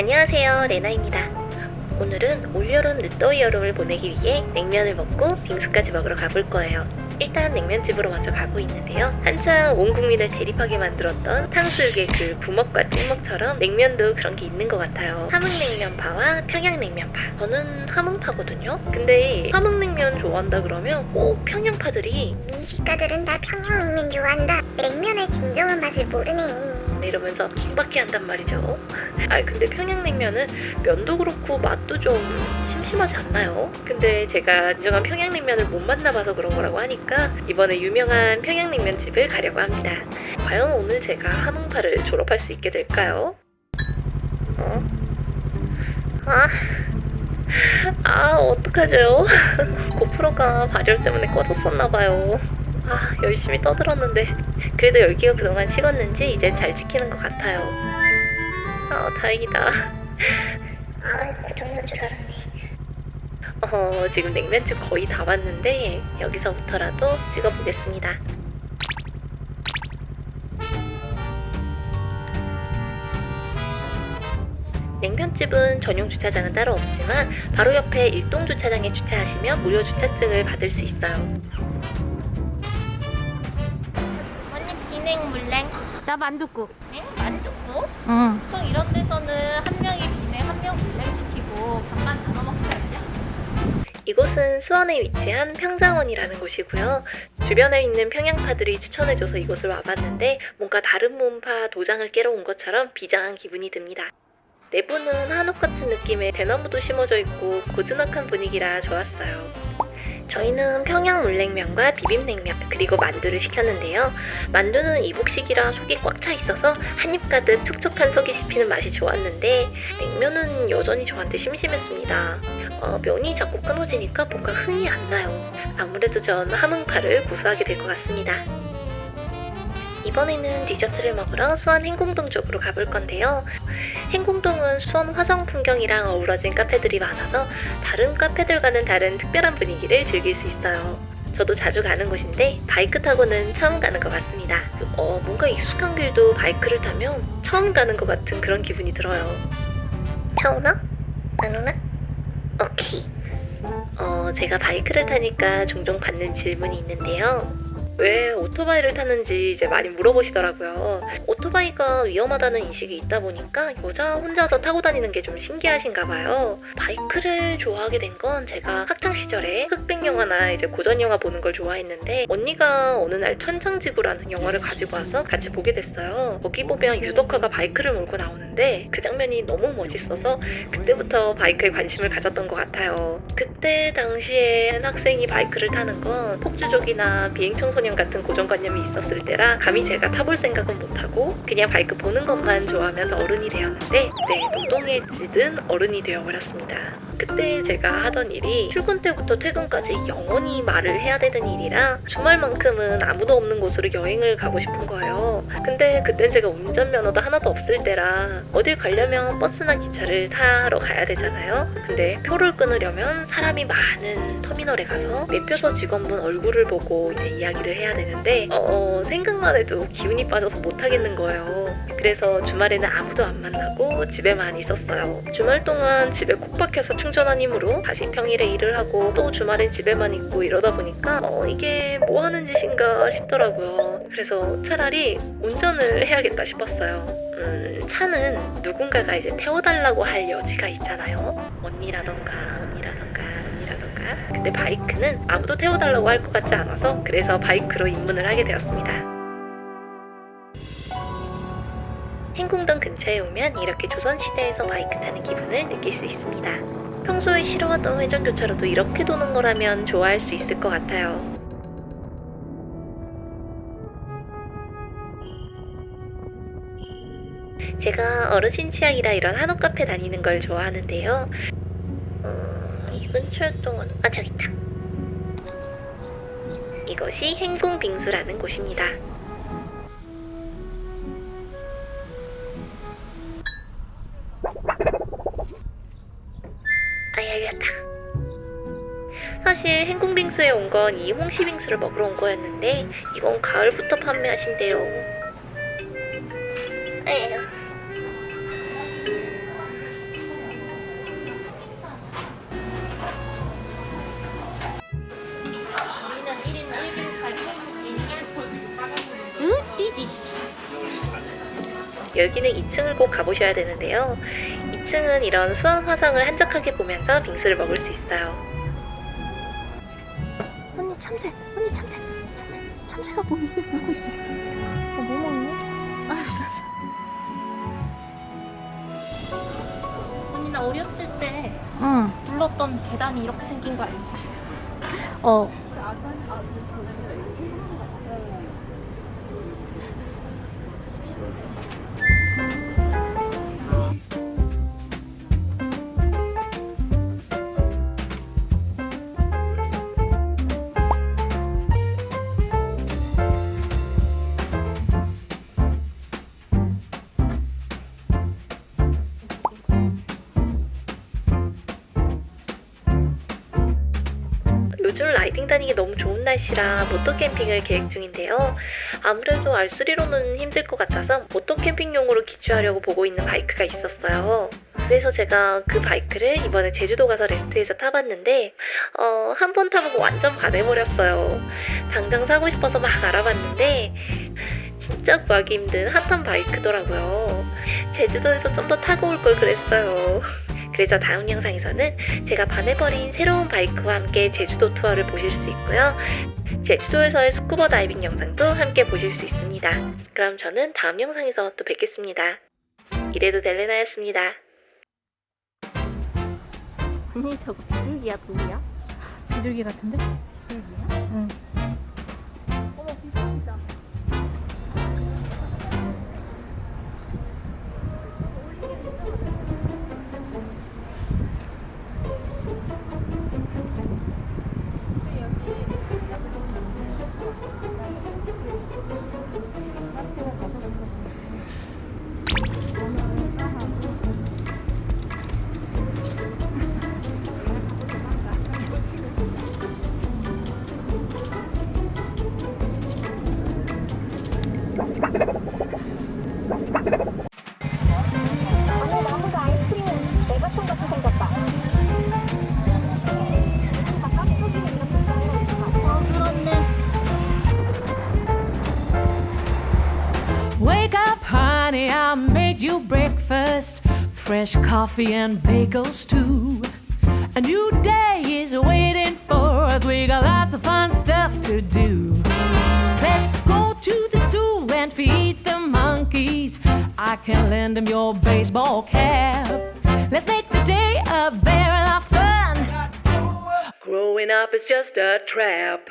안녕하세요. 레나입니다. 오늘은 올여름 늦더위 여름을 보내기 위해 냉면을 먹고 빙수까지 먹으러 가볼 거예요. 일단 냉면집으로 먼저 가고 있는데요. 한창 온 국민을 대립하게 만들었던 탕수육의 그 부먹과 찍먹처럼 냉면도 그런 게 있는 것 같아요. 함흥냉면파와 평양냉면파. 저는 함흥파거든요. 근데 함흥냉면 좋아한다 그러면 꼭 평양파들이 미식가들은 다 평양냉면 좋아한다. 냉면의 진정한 맛을 모르네. 이러면서 킹받게 한단 말이죠. 아 근데 평양냉면은 면도 그렇고 맛도 좀 심심하지 않나요? 근데 제가 진정한 평양냉면을 못 만나봐서 그런 거라고 하니까 이번에 유명한 평양냉면 집을 가려고 합니다. 과연 오늘 제가 함흥파를 졸업할 수 있게 될까요? 어? 아, 아 어떡하죠? 고프로가 발열 때문에 꺼졌었나봐요. 아 열심히 떠들었는데 그래도 열기가 그동안 식었는지 이제 잘 지키는 것 같아요. 아, 다행이다. 아, 고장난 줄 알았네. 어, 지금 냉면집 거의 다 왔는데 여기서부터라도 찍어보겠습니다. 냉면집은 전용 주차장은 따로 없지만 바로 옆에 일동 주차장에 주차하시면 무료 주차증을 받을 수 있어요. 언니 비냉 물냉 나 만둣국. 응? 만 둣국? 응. 보통 이런 데서는 한 명이 비냉 한명 물냉 시키고 반반 나눠 먹지 않냐? 이곳은 수원에 위치한 평장원이라는 곳이고요. 주변에 있는 평양파들이 추천해줘서 이곳을 와봤는데 뭔가 다른 문파 도장을 깨러 온 것처럼 비장한 기분이 듭니다. 내부는 한옥 같은 느낌의 대나무도 심어져 있고 고즈넉한 분위기라 좋았어요. 저희는 평양 물냉면과 비빔냉면 그리고 만두를 시켰는데요. 만두는 이북식이라 속이 꽉 차 있어서 한입 가득 촉촉한 속이 씹히는 맛이 좋았는데 냉면은 여전히 저한테 심심했습니다. 어, 면이 자꾸 끊어지니까 뭔가 흥이 안 나요. 아무래도 전 함흥파를 고수하게 될 것 같습니다. 이번에는 디저트를 먹으러 수원 행궁동 쪽으로 가볼 건데요. 행궁동은 수원 화성 풍경이랑 어우러진 카페들이 많아서 다른 카페들과는 다른 특별한 분위기를 즐길 수 있어요. 저도 자주 가는 곳인데 바이크 타고는 처음 가는 것 같습니다. 어, 뭔가 익숙한 길도 바이크를 타면 처음 가는 것 같은 그런 기분이 들어요. 차 오나? 안 오나? 오케이. 어, 제가 바이크를 타니까 종종 받는 질문이 있는데요. 왜 오토바이를 타는지 이제 많이 물어보시더라고요. 오토바이가 위험하다는 인식이 있다 보니까 여자 혼자서 타고 다니는 게 좀 신기하신가 봐요. 바이크를 좋아하게 된 건 제가 학창 시절에 흑백 영화나 이제 고전 영화 보는 걸 좋아했는데 언니가 어느 날 천창지구라는 영화를 가지고 와서 같이 보게 됐어요. 거기 보면 유덕화가 바이크를 몰고 나오는데 그 장면이 너무 멋있어서 그때부터 바이크에 관심을 가졌던 것 같아요. 그때 당시에 학생이 바이크를 타는 건 폭주족이나 비행 청소년 같은 고정관념이 있었을 때라 감히 제가 타볼 생각은 못하고 그냥 바이크 보는 것만 좋아하면서 어른이 되었는데 네, 노동에 찌든 어른이 되어버렸습니다. 그때 제가 하던 일이 출근 때부터 퇴근까지 영원히 말을 해야 되는 일이라 주말만큼은 아무도 없는 곳으로 여행을 가고 싶은 거예요. 근데 그땐 제가 운전면허도 하나도 없을 때라 어딜 가려면 버스나 기차를 타러 가야 되잖아요. 근데 표를 끊으려면 사람이 많은 터미널에 가서 매표소 직원분 얼굴을 보고 이제 이야기를 해야 되는데 어, 생각만 해도 기운이 빠져서 못 하겠는 거예요. 그래서 주말에는 아무도 안 만나고 집에만 있었어요. 주말 동안 집에 콕 박혀서 충전한 힘으로 다시 평일에 일을 하고 또 주말엔 집에만 있고 이러다 보니까 어, 이게 뭐 하는 짓인가 싶더라고요. 그래서 차라리 운전을 해야겠다 싶었어요. 음, 차는 누군가가 이제 태워달라고 할 여지가 있잖아요. 언니라던가. 근데 바이크는 아무도 태워달라고 할 것 같지 않아서 그래서 바이크로 입문을 하게 되었습니다. 행궁동 근처에 오면 이렇게 조선시대에서 바이크 타는 기분을 느낄 수 있습니다. 평소에 싫어하던 회전교차로도 이렇게 도는 거라면 좋아할 수 있을 것 같아요. 제가 어르신 취향이라 이런 한옥 카페 다니는 걸 좋아하는데요. 어, 이 근처였던 건, 아, 저기 있다. 이것이 행궁빙수라는 곳입니다. 아, 열렸다. 사실 행궁빙수에 온 건 이 홍시빙수를 먹으러 온 거였는데 이건 가을부터 판매하신대요. 여기는 2층을 꼭 가보셔야 되는데요. 2층은 이런 수원 화성을 한적하게 보면서 빙수를 먹을 수 있어요. 언니 참새, 언니 참새, 참새, 참새가 뭐 입에 물고 있어. 너뭐 먹니? 아이씨. 언니 나 어렸을 때 응. 불렀던 계단이 이렇게 생긴 거 알지? 어. 다니기 너무 좋은 날씨라 모토 캠핑을 계획 중인데요. 아무래도 R3로는 힘들 것 같아서 모토 캠핑용으로 기주하려고 보고 있는 바이크가 있었어요. 그래서 제가 그 바이크를 이번에 제주도 가서 렌트해서 타봤는데 어, 한 번 타보고 완전 반해버렸어요. 당장 사고 싶어서 막 알아봤는데 진짜 구하기 힘든 핫한 바이크더라고요. 제주도에서 좀 더 타고 올 걸 그랬어요. 그래서 다음 영상에서는 제가 반해버린 새로운 바이크와 함께 제주도 투어를 보실 수 있고요. 제주도에서의 스쿠버 다이빙 영상도 함께 보실 수 있습니다. 그럼 저는 다음 영상에서 또 뵙겠습니다. 이래도 델레나였습니다. 언니 저거 비둘기야, 돌이야? 비둘기 같은데? Wake up, honey, I made you breakfast. Fresh coffee and bagels, too. A new day is waiting for us. We got lots of fun stuff to do. Can lend them your baseball cap. Let's make the day a barrel of fun. Growing up is just a trap.